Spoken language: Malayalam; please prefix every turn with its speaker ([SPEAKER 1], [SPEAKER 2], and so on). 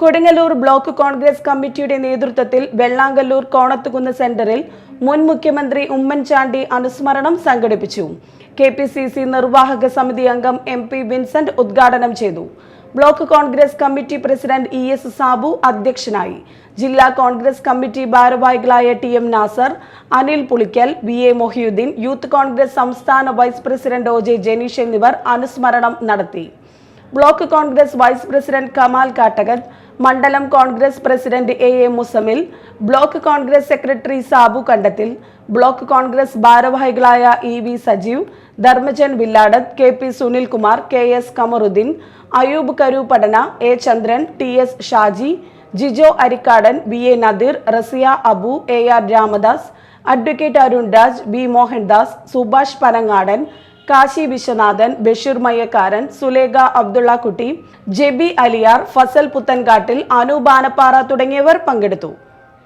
[SPEAKER 1] കൊടുങ്ങല്ലൂർ ബ്ലോക്ക് കോൺഗ്രസ് കമ്മിറ്റിയുടെ നേതൃത്വത്തിൽ വെള്ളാങ്കല്ലൂർ കോണത്തുകുന്ന് സെന്ററിൽ മുൻ മുഖ്യമന്ത്രി ഉമ്മൻചാണ്ടി അനുസ്മരണം സംഘടിപ്പിച്ചു. കെ പി സി സി നിർവാഹക സമിതി അംഗം എം പി വിൻസെന്റ് ഉദ്ഘാടനം ചെയ്തു. Block Congress committee president E S Sabu അധ്യക്ഷനായി. ജില്ലാ കോൺഗ്രസ് കമ്മിറ്റി ഭാരവാഹികളായ T M Nasar Anil Pulikkal V A Mohiyuddin youth Congress സംസ്ഥാന vice president O J Janeesh എന്നിവർ അനുസ്മരണം നടത്തി. Block Congress vice president Kamal Kattakan മണ്ഡലം Congress president A A Musammil block Congress secretary Sabu Kandathil block Congress ഭാരവാഹികളായ E V Sajeev Dharmajan Villadath K P Sunilkumar K S Kamaruddin Ayoob Karu പഠന A Chandran T S Shaji Jijo Arikkadan V A Nadeer Rasiya Abu A R Ramadas advocate Arun Raj B Mohandas Subhash Panangadan Kashi Viswanathan Basheer Mayyakkaran Sulekha Abdulla Kutty Jebi Aliyar Fazal Puthenkattil അനുബാനപ്പാറ തുടങ്ങിയവർ പങ്കെടുത്തു.